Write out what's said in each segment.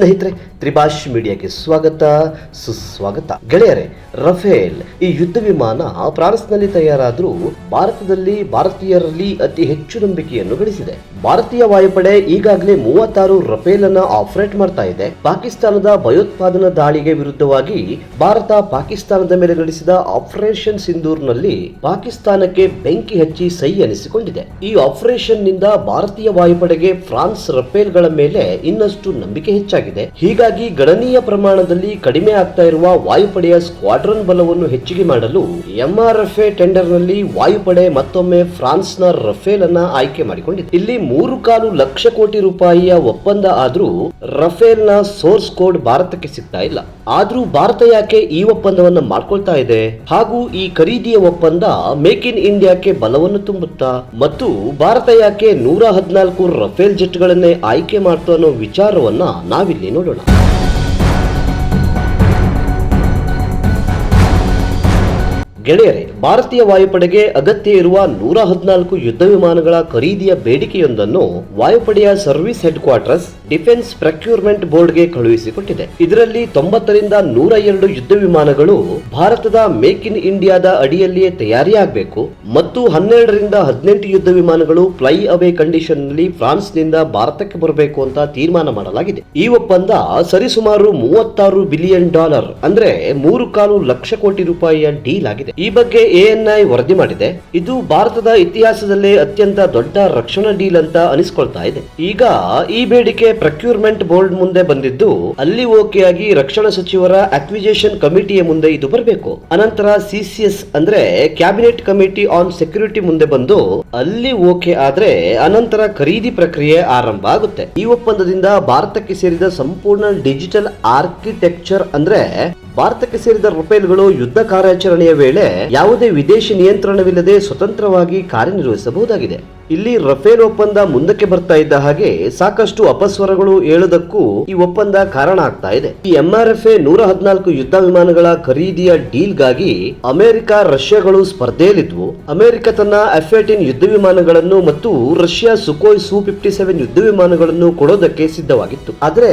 ಸ್ನೇಹಿತರೆ, ತ್ರಿಭಾಷ್ ಮೀಡಿಯಾಗೆ ಸ್ವಾಗತ, ಸುಸ್ವಾಗತ. ಗೆಳೆಯರೆ, ರಫೇಲ್ ಈ ಯುದ್ಧ ವಿಮಾನ ಫ್ರಾನ್ಸ್ನಲ್ಲಿ ತಯಾರಾದರೂ ಭಾರತದಲ್ಲಿ ಭಾರತೀಯರಲ್ಲಿ ಅತಿ ಹೆಚ್ಚು ನಂಬಿಕೆಯನ್ನು ಗಳಿಸಿದೆ. ಭಾರತೀಯ ವಾಯುಪಡೆ ಈಗಾಗಲೇ ಮೂವತ್ತಾರು ರಫೇಲ್ ಅನ್ನ ಆಪರೇಟ್ ಮಾಡ್ತಾ ಇದೆ. ಪಾಕಿಸ್ತಾನದ ಭಯೋತ್ಪಾದನಾ ದಾಳಿಗೆ ವಿರುದ್ಧವಾಗಿ ಭಾರತ ಪಾಕಿಸ್ತಾನದ ಮೇಲೆ ನಡೆಸಿದ ಆಪರೇಷನ್ ಸಿಂಧೂರ್ನಲ್ಲಿ ಪಾಕಿಸ್ತಾನಕ್ಕೆ ಬೆಂಕಿ ಹಚ್ಚಿ ಸೈ ಅನಿಸಿಕೊಂಡಿದೆ. ಈ ಆಪರೇಷನ್ನಿಂದ ಭಾರತೀಯ ವಾಯುಪಡೆಗೆ ಫ್ರಾನ್ಸ್ ರಫೇಲ್ಗಳ ಮೇಲೆ ಇನ್ನಷ್ಟು ನಂಬಿಕೆ ಹೆಚ್ಚಾಗಿದೆ. ಹೀಗಾಗಿ ಗಣನೀಯ ಪ್ರಮಾಣದಲ್ಲಿ ಕಡಿಮೆ ಆಗ್ತಾ ಇರುವ ವಾಯುಪಡೆಯ ಸ್ಕ್ವಾಡ್ರನ್ ಬಲವನ್ನು ಹೆಚ್ಚಿಗೆ ಮಾಡಲು ಎಂಆರ್ಎಫ್ಎ ಟೆಂಡರ್ನಲ್ಲಿ ವಾಯುಪಡೆ ಮತ್ತೊಮ್ಮೆ ಫ್ರಾನ್ಸ್ನ ರಫೇಲ್ ಅನ್ನ ಆಯ್ಕೆ ಮಾಡಿಕೊಂಡಿದೆ. ಇಲ್ಲಿ ಮೂರು ಕಾಲು ಲಕ್ಷ ಕೋಟಿ ರೂಪಾಯಿಯ ಒಪ್ಪಂದ ಆದ್ರೂ ರಫೇಲ್ನ ಸೋರ್ಸ್ ಕೋಡ್ ಭಾರತಕ್ಕೆ ಸಿಗ್ತಾ ಇಲ್ಲ. ಆದ್ರೂ ಭಾರತ ಯಾಕೆ ಈ ಒಪ್ಪಂದವನ್ನ ಮಾಡ್ಕೊಳ್ತಾ ಇದೆ? ಹಾಗೂ ಈ ಖರೀದಿಯ ಒಪ್ಪಂದ ಮೇಕ್ ಇನ್ ಇಂಡಿಯಾಕ್ಕೆ ಬಲವನ್ನು ತುಂಬುತ್ತಾ? ಮತ್ತು ಭಾರತ ಯಾಕೆ ನೂರ ಹದಿನಾಲ್ಕು ರಫೇಲ್ ಜೆಟ್ಗಳನ್ನೇ ಆಯ್ಕೆ ಮಾಡ್ತು ಅನ್ನೋ ವಿಚಾರವನ್ನ ನಾವಿಲ್ಲಿ Lino Lola. ಗೆಳೆಯರೆ, ಭಾರತೀಯ ವಾಯುಪಡೆಗೆ ಅಗತ್ಯ ಇರುವ ನೂರ ಹದಿನಾಲ್ಕು ಯುದ್ಧ ವಿಮಾನಗಳ ಖರೀದಿಯ ಬೇಡಿಕೆಯೊಂದನ್ನು ವಾಯುಪಡೆಯ service headquarters defence procurement ಬೋರ್ಡ್ಗೆ ಕಳುಹಿಸಿಕೊಟ್ಟಿದೆ. ಇದರಲ್ಲಿ ತೊಂಬತ್ತರಿಂದ ನೂರ ಎರಡು ಯುದ್ಧ ವಿಮಾನಗಳು ಭಾರತದ ಮೇಕ್ ಇನ್ ಇಂಡಿಯಾದ ಅಡಿಯಲ್ಲಿಯೇ ತಯಾರಿಯಾಗಬೇಕು ಮತ್ತು ಹನ್ನೆರಡರಿಂದ ಹದಿನೆಂಟು ಯುದ್ಧ ವಿಮಾನಗಳು ಫ್ಲೈ ಅವೇ ಕಂಡೀಷನ್ನಲ್ಲಿ ಫ್ರಾನ್ಸ್ನಿಂದ ಭಾರತಕ್ಕೆ ಬರಬೇಕು ಅಂತ ತೀರ್ಮಾನ ಮಾಡಲಾಗಿದೆ. ಈ ಒಪ್ಪಂದ ಸರಿಸುಮಾರು ಮೂವತ್ತಾರು ಬಿಲಿಯನ್ ಡಾಲರ್, ಅಂದ್ರೆ ಮೂರು ಕಾಲು ಲಕ್ಷ ಕೋಟಿ ರೂಪಾಯಿಯ ಡೀಲ್ ಆಗಿದೆ. ಈ ಬಗ್ಗೆ ಎಎನ್ಐ ವರದಿ ಮಾಡಿದೆ. ಇದು ಭಾರತದ ಇತಿಹಾಸದಲ್ಲೇ ಅತ್ಯಂತ ದೊಡ್ಡ ರಕ್ಷಣಾ ಡೀಲ್ ಅಂತ ಅನಿಸ್ಕೊಳ್ತಾ ಇದೆ. ಈಗ ಈ ಬೇಡಿಕೆ ಪ್ರಕ್ಯೂರ್ಮೆಂಟ್ ಬೋರ್ಡ್ ಮುಂದೆ ಬಂದಿದ್ದು, ಅಲ್ಲಿ ಓಕೆ ಆಗಿ ರಕ್ಷಣಾ ಸಚಿವರ ಅಕ್ವಿಜೇಷನ್ ಕಮಿಟಿಯ ಮುಂದೆ ಇದು ಬರಬೇಕು. ಅನಂತರ ಸಿಸಿಎಸ್ ಅಂದ್ರೆ ಕ್ಯಾಬಿನೆಟ್ ಕಮಿಟಿ ಆನ್ ಸೆಕ್ಯೂರಿಟಿ ಮುಂದೆ ಬಂದು, ಅಲ್ಲಿ ಓಕೆ ಆದ್ರೆ ಅನಂತರ ಖರೀದಿ ಪ್ರಕ್ರಿಯೆ ಆರಂಭ ಆಗುತ್ತೆ. ಈ ಒಪ್ಪಂದದಿಂದ ಭಾರತಕ್ಕೆ ಸೇರಿದ ಸಂಪೂರ್ಣ ಡಿಜಿಟಲ್ ಆರ್ಕಿಟೆಕ್ಚರ್ ಅಂದ್ರೆ ಭಾರತಕ್ಕೆ ಸೇರಿದ ರಫೇಲ್ಗಳು ಯುದ್ಧ ಕಾರ್ಯಾಚರಣೆಯ ವೇಳೆ ಯಾವುದೇ ವಿದೇಶಿ ನಿಯಂತ್ರಣವಿಲ್ಲದೆ ಸ್ವತಂತ್ರವಾಗಿ ಕಾರ್ಯನಿರ್ವಹಿಸಬಹುದಾಗಿದೆ. ಇಲ್ಲಿ ರಫೇಲ್ ಒಪ್ಪಂದ ಮುಂದಕ್ಕೆ ಬರ್ತಾ ಇದ್ದ ಹಾಗೆ ಸಾಕಷ್ಟು ಅಪಸ್ವರಗಳು ಹೇಳುವುದಕ್ಕೂ ಈ ಒಪ್ಪಂದ ಕಾರಣ ಆಗ್ತಾ ಇದೆ. ಈ ಎಂಆರ್ಎಫ್ಎ ನೂರ ಹದಿನಾಲ್ಕು ಯುದ್ಧ ವಿಮಾನಗಳ ಖರೀದಿಯ ಡೀಲ್ಗಾಗಿ ಅಮೆರಿಕ, ರಷ್ಯಾಗಳು ಸ್ಪರ್ಧೆಯಲ್ಲಿದ್ವು. ಅಮೆರಿಕ ತನ್ನ ಎಫ್ ಏಟೀನ್ ಯುದ್ಧ ವಿಮಾನಗಳನ್ನು ಮತ್ತು Russia Sukhoi Su fifty seven ಯುದ್ಧ ವಿಮಾನಗಳನ್ನು ಕೊಡೋದಕ್ಕೆ ಸಿದ್ಧವಾಗಿತ್ತು. ಆದ್ರೆ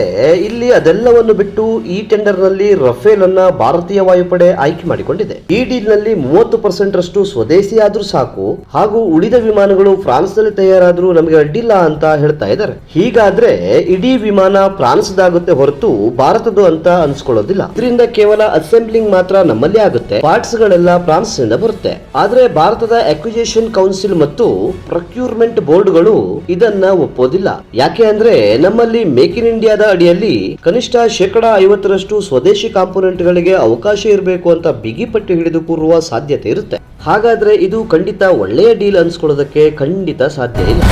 ಇಲ್ಲಿ ಅದೆಲ್ಲವನ್ನು ಬಿಟ್ಟು ಈ ಟೆಂಡರ್ನಲ್ಲಿ ರಫೇಲ್ ಅನ್ನ ಭಾರತೀಯ ವಾಯುಪಡೆ ಆಯ್ಕೆ ಮಾಡಿಕೊಂಡಿದೆ. ಈ ಡೀಲ್ನಲ್ಲಿ ಮೂವತ್ತು ಪರ್ಸೆಂಟ್ ರಷ್ಟು ಸ್ವದೇಶಿ ಆದ್ರೂ ಸಾಕು ಹಾಗೂ ಉಳಿದ ವಿಮಾನಗಳು ಫ್ರಾನ್ಸ್ ನಲ್ಲಿ ತಯಾರಾದರೂ ನಮಗೆ ಅಡ್ಡಿಲ್ಲ ಅಂತ ಹೇಳ್ತಾ ಇದ್ದಾರೆ. ಹೀಗಾದ್ರೆ ಇಡೀ ವಿಮಾನ ಫ್ರಾನ್ಸ್ ದಾಗುತ್ತೆ ಹೊರತು ಭಾರತದ್ದು ಅಂತ ಅನ್ಸ್ಕೊಳ್ಳೋದಿಲ್ಲ. ಇದರಿಂದ ಕೇವಲ ಅಸೆಂಬ್ಲಿಂಗ್ ಮಾತ್ರ ನಮ್ಮಲ್ಲಿ ಆಗುತ್ತೆ. ಪಾರ್ಟ್ಸ್ ಗಳೆಲ್ಲ ಫ್ರಾನ್ಸ್ನಿಂದ ಬರುತ್ತೆ. ಆದ್ರೆ ಭಾರತದ ಅಕ್ವಿಜೇಷನ್ ಕೌನ್ಸಿಲ್ ಮತ್ತು ಪ್ರೊಕ್ಯೂರ್ಮೆಂಟ್ ಬೋರ್ಡ್ಗಳು ಇದನ್ನ ಒಪ್ಪೋದಿಲ್ಲ. ಯಾಕೆ ಅಂದ್ರೆ ನಮ್ಮಲ್ಲಿ ಮೇಕ್ ಇನ್ ಇಂಡಿಯಾದ ಅಡಿಯಲ್ಲಿ ಕನಿಷ್ಠ ಶೇಕಡ ಐವತ್ತರಷ್ಟು ಸ್ವದೇಶಿ ಕಾಂಪೋನೆಂಟ್ ಗಳಿಗೆ ಅವಕಾಶ ಇರಬೇಕು ಅಂತ ಬಿಗಿ ಪಟ್ಟು ಹಿಡಿದು ಕೂರುವ ಸಾಧ್ಯತೆ ಇರುತ್ತೆ. ಹಾಗಾದ್ರೆ ಇದು ಖಂಡಿತ ಒಳ್ಳೆಯ ಡೀಲ್ ಅನ್ಸ್ಕೊಳ್ಳೋದಕ್ಕೆ ಖಂಡಿತ ಸಾಧ್ಯ ಇಲ್ಲ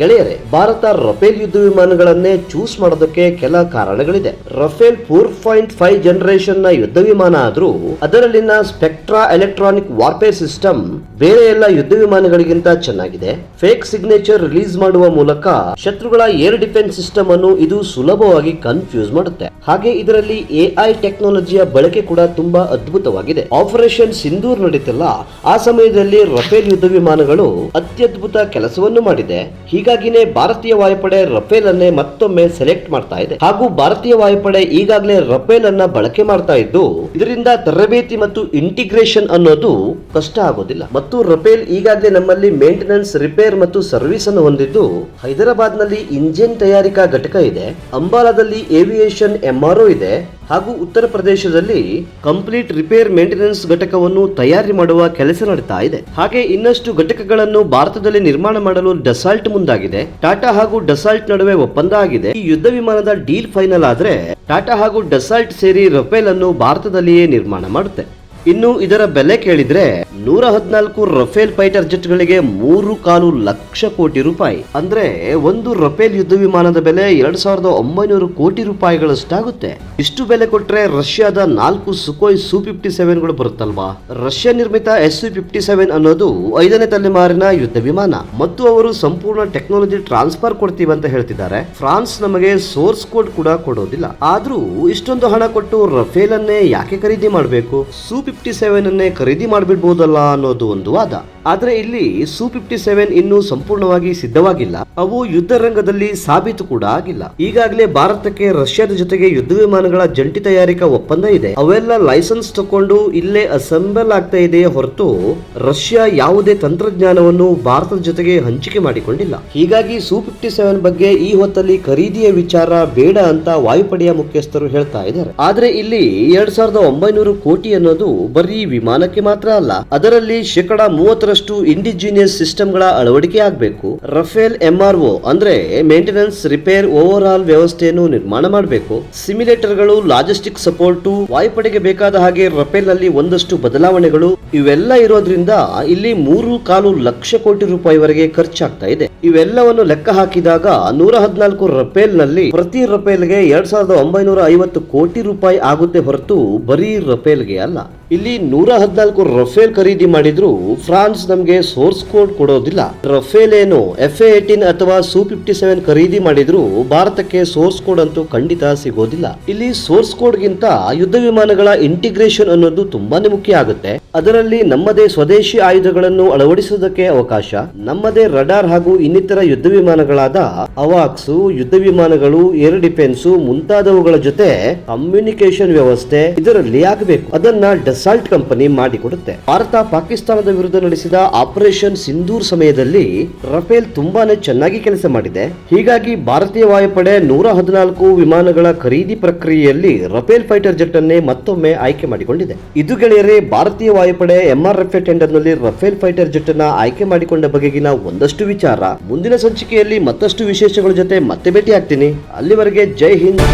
ಗೆಳೆಯರೆ, ಭಾರತ ರಫೇಲ್ ಯುದ್ಧ ವಿಮಾನಗಳನ್ನೇ ಚೂಸ್ ಮಾಡೋದಕ್ಕೆ ಕೆಲ ಕಾರಣಗಳಿದೆ. ರಫೇಲ್ ಫೋರ್ ಪಾಯಿಂಟ್ ಫೈವ್ ಜನರೇಷನ್ನ ಯುದ್ಧ ವಿಮಾನ ಆದ್ರೂ ಅದರಲ್ಲಿನ ಸ್ಪೆಕ್ಟ್ರಾ ಎಲೆಕ್ಟ್ರಾನಿಕ್ ವಾರ್ಪೇರ್ ಸಿಸ್ಟಮ್ ಬೇರೆ ಎಲ್ಲ ಯುದ್ಧ ವಿಮಾನಗಳಿಗಿಂತ ಚೆನ್ನಾಗಿದೆ. ಫೇಕ್ ಸಿಗ್ನೇಚರ್ ರಿಲೀಸ್ ಮಾಡುವ ಮೂಲಕ ಶತ್ರುಗಳ ಏರ್ ಡಿಫೆನ್ಸ್ ಸಿಸ್ಟಮ್ ಅನ್ನು ಇದು ಸುಲಭವಾಗಿ ಕನ್ಫ್ಯೂಸ್ ಮಾಡುತ್ತೆ. ಹಾಗೆ ಇದರಲ್ಲಿ ಎಐ ಟೆಕ್ನಾಲಜಿಯ ಬಳಕೆ ಕೂಡ ತುಂಬಾ ಅದ್ಭುತವಾಗಿದೆ. ಆಪರೇಷನ್ ಸಿಂಧೂರ್ ನಡೀತಲ್ಲ, ಆ ಸಮಯದಲ್ಲಿ ರಫೇಲ್ ಯುದ್ಧ ವಿಮಾನಗಳು ಅತ್ಯದ್ಭುತ ಕೆಲಸವನ್ನು ಮಾಡಿದೆ. ಹೀಗಾಗಿನೇ ಭಾರತೀಯ ವಾಯುಪಡೆ ರಫೇಲ್ ಅನ್ನೇ ಮತ್ತೊಮ್ಮೆ ಸೆಲೆಕ್ಟ್ ಮಾಡ್ತಾ ಇದೆ. ಹಾಗೂ ಭಾರತೀಯ ವಾಯುಪಡೆ ಈಗಾಗಲೇ ರಫೇಲ್ ಅನ್ನ ಬಳಕೆ ಮಾಡ್ತಾ ಇದ್ದು, ಇದರಿಂದ ತರಬೇತಿ ಮತ್ತು ಇಂಟಿಗ್ರೇಷನ್ ಅನ್ನೋದು ಕಷ್ಟ ಆಗೋದಿಲ್ಲ. ಮತ್ತು ರಫೇಲ್ ಈಗಾಗಲೇ ನಮ್ಮಲ್ಲಿ ಮೇಂಟೆನೆನ್ಸ್, ರಿಪೇರ್ ಮತ್ತು ಸರ್ವಿಸ್ ಅನ್ನು ಹೊಂದಿದ್ದು ಹೈದರಾಬಾದ್ನಲ್ಲಿ ಇಂಜಿನ್ ತಯಾರಿಕಾ ಘಟಕ ಇದೆ, ಅಂಬಾಲಾದಲ್ಲಿ ಏವಿಯೇಷನ್ ಎಂಆರ್ಒ ಇದೆ, ಹಾಗೂ ಉತ್ತರ ಪ್ರದೇಶದಲ್ಲಿ ಕಂಪ್ಲೀಟ್ ರಿಪೇರ್ ಮೇಂಟೆನೆನ್ಸ್ ಘಟಕವನ್ನು ತಯಾರಿ ಮಾಡುವ ಕೆಲಸ ನಡೀತಾ ಇದೆ. ಹಾಗೆ ಇನ್ನಷ್ಟು ಘಟಕಗಳನ್ನು ಭಾರತದಲ್ಲಿ ನಿರ್ಮಾಣ ಮಾಡಲು ಡಸಾಲ್ಟ್ ಮುಂದಾಗಿದೆ. ಟಾಟಾ ಹಾಗೂ ಡಸಾಲ್ಟ್ ನಡುವೆ ಒಪ್ಪಂದ ಆಗಿದೆ. ಈ ಯುದ್ಧ ವಿಮಾನದ ಡೀಲ್ ಫೈನಲ್ ಆದ್ರೆ ಟಾಟಾ ಹಾಗೂ ಡಸಾಲ್ಟ್ ಸೇರಿ ರಫೇಲ್ ಅನ್ನು ಭಾರತದಲ್ಲಿಯೇ ನಿರ್ಮಾಣ ಮಾಡುತ್ತೆ. ಇನ್ನು ಇದರ ಬೆಲೆ ಕೇಳಿದ್ರೆ ನೂರ ಹದಿನಾಲ್ಕು ರಫೇಲ್ ಫೈಟರ್ ಜೆಟ್ಗಳಿಗೆ ಮೂರು ಕಾಲು ಲಕ್ಷ ಕೋಟಿ ರೂಪಾಯಿ. ಅಂದ್ರೆ ಒಂದು ರಫೇಲ್ ಯುದ್ಧ ವಿಮಾನದ ಬೆಲೆ ಎರಡ್ ಸಾವಿರದ ಒಂಬೈನೂರು ಕೋಟಿ ರೂಪಾಯಿಗಳಷ್ಟಾಗುತ್ತೆ. ಇಷ್ಟು ಬೆಲೆ ಕೊಟ್ರೆ ರಷ್ಯಾದ ನಾಲ್ಕು ಸುಕೋಯ್ ಸು ಫಿಫ್ಟಿ ಸೆವೆನ್ಗಳು ಬರುತ್ತಲ್ವಾ? ರಷ್ಯಾ ನಿರ್ಮಿತ ಎಸ್ ಯು ಫಿಫ್ಟಿ ಸೆವೆನ್ ಅನ್ನೋದು ಐದನೇ ತಲೆಮಾರಿನ ಯುದ್ಧ ವಿಮಾನ. ಮತ್ತು ಅವರು ಸಂಪೂರ್ಣ ಟೆಕ್ನಾಲಜಿ ಟ್ರಾನ್ಸ್ಫರ್ ಕೊಡ್ತೀವಿ ಅಂತ ಹೇಳ್ತಿದ್ದಾರೆ. ಫ್ರಾನ್ಸ್ ನಮಗೆ ಸೋರ್ಸ್ ಕೋಡ್ ಕೂಡ ಕೊಡೋದಿಲ್ಲ. ಆದ್ರೂ ಇಷ್ಟೊಂದು ಹಣ ಕೊಟ್ಟು ರಫೇಲ್ ಅನ್ನೇ ಯಾಕೆ ಖರೀದಿ ಮಾಡಬೇಕು? ಸು ಫಿಫ್ಟಿ ಸೆವೆನ್ ಅನ್ನೇ ಖರೀದಿ ಮಾಡಿಬಿಡ್ಬೋದಲ್ಲ ಅನ್ನೋದು ಒಂದು ವಾದ. ಆದ್ರೆ ಇಲ್ಲಿ ಸು ಫಿಫ್ಟಿ ಸೆವೆನ್ ಇನ್ನೂ ಸಂಪೂರ್ಣವಾಗಿ ಸಿದ್ಧವಾಗಿಲ್ಲ. ಅವು ಯುದ್ಧ ರಂಗದಲ್ಲಿ ಸಾಬೀತು ಕೂಡ ಆಗಿಲ್ಲ. ಈಗಾಗಲೇ ಭಾರತಕ್ಕೆ ರಷ್ಯಾದ ಜೊತೆಗೆ ಯುದ್ಧ ವಿಮಾನಗಳ ಜಂಟಿ ತಯಾರಿಕಾ ಒಪ್ಪಂದ ಇದೆ. ಅವೆಲ್ಲ ಲೈಸೆನ್ಸ್ ತಕೊಂಡು ಇಲ್ಲೇ ಅಸೆಂಬಲ್ ಆಗ್ತಾ ಇದೆ ಹೊರತು ರಷ್ಯಾ ಯಾವುದೇ ತಂತ್ರಜ್ಞಾನವನ್ನು ಭಾರತದ ಜೊತೆಗೆ ಹಂಚಿಕೆ ಮಾಡಿಕೊಂಡಿಲ್ಲ. ಹೀಗಾಗಿ ಸು ಫಿಫ್ಟಿ ಸೆವೆನ್ ಬಗ್ಗೆ ಈ ಹೊತ್ತಲ್ಲಿ ಖರೀದಿಯ ವಿಚಾರ ಬೇಡ ಅಂತ ವಾಯುಪಡೆಯ ಮುಖ್ಯಸ್ಥರು ಹೇಳ್ತಾ ಇದ್ದಾರೆ. ಆದ್ರೆ ಇಲ್ಲಿ ಎರಡ್ ಸಾವಿರದ ಒಂಬೈನೂರು ಕೋಟಿ ಅನ್ನೋದು ಬರೀ ವಿಮಾನಕ್ಕೆ ಮಾತ್ರ ಅಲ್ಲ, ಅದರಲ್ಲಿ ಶೇಕಡ ಮೂವತ್ತರಷ್ಟು ಇಂಡಿಜಿನಿಯಸ್ ಸಿಸ್ಟಮ್ಗಳ ಅಳವಡಿಕೆ ಆಗಬೇಕು ರಫೇಲ್ ಎಂಆರ್ಒ ಅಂದ್ರೆ ಮೇಂಟೆನೆನ್ಸ್ ರಿಪೇರ್ ಓವರ್ ಆಲ್ ವ್ಯವಸ್ಥೆಯನ್ನು ನಿರ್ಮಾಣ ಮಾಡಬೇಕು. ಸಿಮ್ಯುಲೇಟರ್ಗಳು ಲಾಜಿಸ್ಟಿಕ್ ಸಪೋರ್ಟು ವಾಯುಪಡೆಗೆ ಬೇಕಾದ ಹಾಗೆ ರಫೇಲ್ನಲ್ಲಿ ಒಂದಷ್ಟು ಬದಲಾವಣೆಗಳು ಇವೆಲ್ಲ ಇರೋದ್ರಿಂದ ಇಲ್ಲಿ ಮೂರು ಕಾಲು ಲಕ್ಷ ಕೋಟಿ ರೂಪಾಯಿವರೆಗೆ ಖರ್ಚಾಗ್ತಾ ಇದೆ. ಇವೆಲ್ಲವನ್ನು ಲೆಕ್ಕ ಹಾಕಿದಾಗ ನೂರ ಹದಿನಾಲ್ಕು ರಫೇಲ್ನಲ್ಲಿ ಪ್ರತಿ ರಫೇಲ್ಗೆ ಎರಡ್ ಸಾವಿರದ ಒಂಬೈನೂರ ಐವತ್ತು ಕೋಟಿ ರೂಪಾಯಿ ಆಗುತ್ತೆ ಹೊರತು ಬರೀ ರಫೇಲ್ಗೆ ಅಲ್ಲ. ಇಲ್ಲಿ ನೂರ ಹದಿನಾಲ್ಕು ರಫೇಲ್ ಖರೀದಿ ಮಾಡಿದ್ರು ಫ್ರಾನ್ಸ್ ನಮಗೆ ಸೋರ್ಸ್ ಕೋಡ್ ಕೊಡೋದಿಲ್ಲ. ರಫೇಲ್ ಏನು ಎಫ್ ಏಟೀನ್ ಅಥವಾ ಸು ಫಿಫ್ಟಿ ಸೆವೆನ್ ಖರೀದಿ ಮಾಡಿದ್ರು ಭಾರತಕ್ಕೆ ಸೋರ್ಸ್ ಕೋಡ್ ಅಂತೂ ಖಂಡಿತ ಸಿಗೋದಿಲ್ಲ. ಇಲ್ಲಿ ಸೋರ್ಸ್ ಕೋಡ್ ಗಿಂತ ಯುದ್ಧ ವಿಮಾನಗಳ ಇಂಟಿಗ್ರೇಷನ್ ಅನ್ನೋದು ತುಂಬಾನೇ ಮುಖ್ಯ ಆಗುತ್ತೆ. ಅದರಲ್ಲಿ ನಮ್ಮದೇ ಸ್ವದೇಶಿ ಆಯುಧಗಳನ್ನು ಅಳವಡಿಸುವುದಕ್ಕೆ ಅವಕಾಶ, ನಮ್ಮದೇ ರಡಾರ್ ಹಾಗೂ ಇನ್ನಿತರ ಯುದ್ಧ ವಿಮಾನಗಳಾದ ಅವಾಕ್ಸ್, ಯುದ್ಧ ವಿಮಾನಗಳು, ಏರ್ ಡಿಫೆನ್ಸ್ ಮುಂತಾದವುಗಳ ಜೊತೆ ಕಮ್ಯುನಿಕೇಶನ್ ವ್ಯವಸ್ಥೆ ಇದರಲ್ಲಿ ಆಗಬೇಕು. ಅದನ್ನ ಡೆಸಾಲ್ಟ್ ಕಂಪನಿ ಮಾಡಿಕೊಡುತ್ತೆ. ಭಾರತ ಪಾಕಿಸ್ತಾನದ ವಿರುದ್ಧ ನಡೆಸಿದ ಆಪರೇಷನ್ ಸಿಂಧೂರ್ ಸಮಯದಲ್ಲಿ ರಫೇಲ್ ತುಂಬಾನೇ ಚೆನ್ನಾಗಿ ಕೆಲಸ ಮಾಡಿದೆ. ಹೀಗಾಗಿ ಭಾರತೀಯ ವಾಯುಪಡೆ ನೂರ ಹದಿನಾಲ್ಕು ವಿಮಾನಗಳ ಖರೀದಿ ಪ್ರಕ್ರಿಯೆಯಲ್ಲಿ ರಫೇಲ್ ಫೈಟರ್ ಜೆಟ್ ಅನ್ನೇ ಮತ್ತೊಮ್ಮೆ ಆಯ್ಕೆ ಮಾಡಿಕೊಂಡಿದೆ. ಇದು ಗೆಳೆಯರೇ, ಭಾರತೀಯ ವಾಯುಪಡೆ ಎಂಆರ್ ಎಫ್ ಟೆಂಡರ್ನಲ್ಲಿ ರಫೇಲ್ ಫೈಟರ್ ಜೆಟ್ ಅನ್ನ ಆಯ್ಕೆ ಮಾಡಿಕೊಂಡ ಬಗೆಗಿನ ಒಂದಷ್ಟು ವಿಚಾರ. ಮುಂದಿನ ಸಂಚಿಕೆಯಲ್ಲಿ ಮತ್ತಷ್ಟು ವಿಶೇಷಗಳ ಜೊತೆ ಮತ್ತೆ ಭೇಟಿ ಆಗ್ತೀನಿ ಅಲ್ಲಿವರೆಗೆ ಜೈ ಹಿಂದ್.